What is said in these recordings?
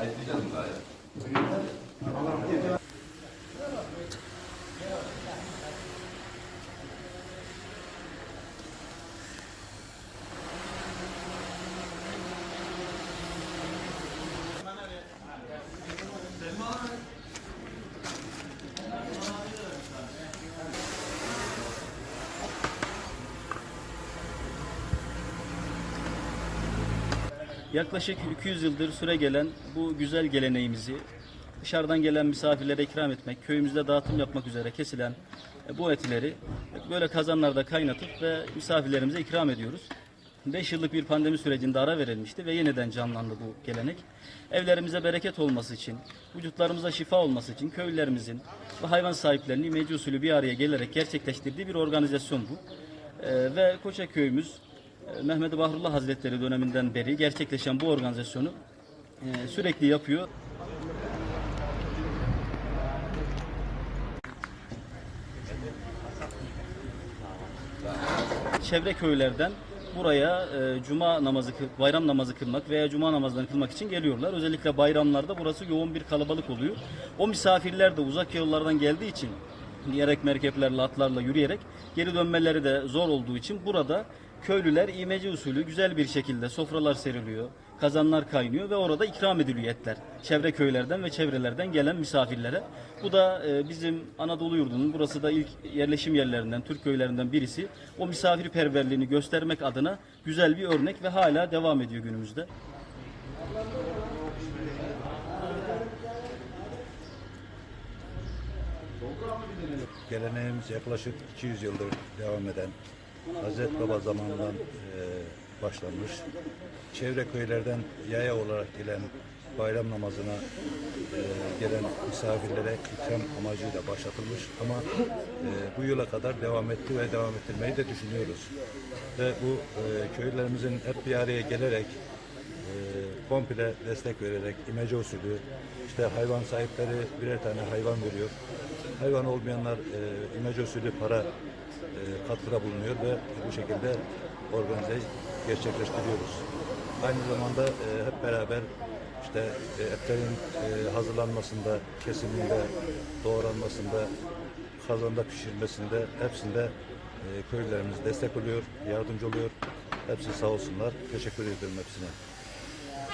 I didn't buy it. Yaklaşık 200 yıldır süre gelen bu güzel geleneğimizi dışarıdan gelen misafirlere ikram etmek, köyümüzde dağıtım yapmak üzere kesilen bu etleri böyle kazanlarda kaynatıp ve misafirlerimize ikram ediyoruz. 5 yıllık bir pandemi sürecinde ara verilmişti ve yeniden canlandı bu gelenek. Evlerimize bereket olması için, vücutlarımıza şifa olması için köylülerimizin ve hayvan sahiplerinin imece usulü bir araya gelerek gerçekleştirdiği bir organizasyon bu. E, ve Koça köyümüz e, Mehmet Bahrullah Hazretleri döneminden beri gerçekleşen bu organizasyonu e, sürekli yapıyor. Çevre köylerden buraya e, cuma namazı, bayram namazı kılmak veya cuma namazlarını kılmak için geliyorlar. Özellikle bayramlarda burası yoğun bir kalabalık oluyor. O misafirler de uzak yollardan geldiği için diyerek merkeplerle, atlarla yürüyerek geri dönmeleri de zor olduğu için burada köylüler imece usulü güzel bir şekilde sofralar seriliyor, kazanlar kaynıyor ve orada ikram ediliyor etler. Çevre köylerden ve çevrelerden gelen misafirlere. Bu da e, bizim Anadolu yurdunun burası da ilk yerleşim yerlerinden, Türk köylerinden birisi. O misafirperverliğini göstermek adına güzel bir örnek ve hala devam ediyor günümüzde. Geleneğimiz yaklaşık 200 yıldır devam eden Hazreti Baba zamanından e, başlanmış. Çevre köylerden yaya olarak gelen bayram namazına e, gelen misafirlere ikram amacıyla başlatılmış ama e, bu yıla kadar devam etti ve devam ettirmeyi de düşünüyoruz. Ve bu e, köylerimizin hep bir araya gelerek e, komple destek vererek imece usulü işte hayvan sahipleri birer tane hayvan veriyor. Hayvan olmayanlar e, imece usulü para e, katkıda bulunuyor ve bu şekilde organizeyi gerçekleştiriyoruz. Aynı zamanda e, hep beraber işte e, etlerin e, hazırlanmasında, kesiminde, doğranmasında, kazanda pişirmesinde hepsinde e, köylülerimiz destek oluyor, yardımcı oluyor. Hepsi sağ olsunlar. Teşekkür ediyorum hepsine.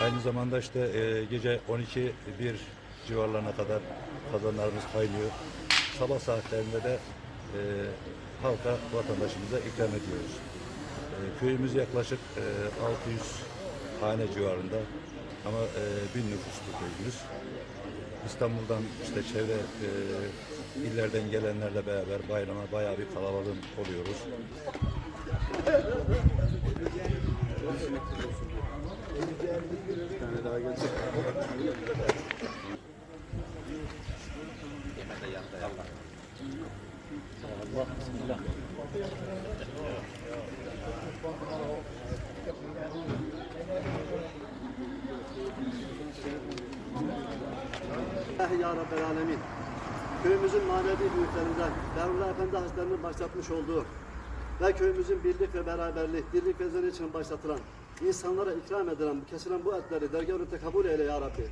Aynı zamanda işte e, gece 12 bir civarlarına kadar kazanlarımız kaynıyor. Sabah saatlerinde de e, halka, vatandaşımıza ikram ediyoruz. E, köyümüz yaklaşık e, 600 hane civarında ama e, bin nüfuslu köyümüz. İstanbul'dan işte çevre e, illerden gelenlerle beraber bayrama bayağı bir kalabalık oluyoruz. İlahi Ya Rabbel Alemin. Köyümüzün manevi büyüklerinden Devlet Efendi Hazretleri'nin başlatmış olduğu ve köyümüzün birlik ve beraberlik, dirlik ve için başlatılan, insanlara ikram edilen, kesilen bu etleri dergâh-ı kabul eyle Ya Rabbi.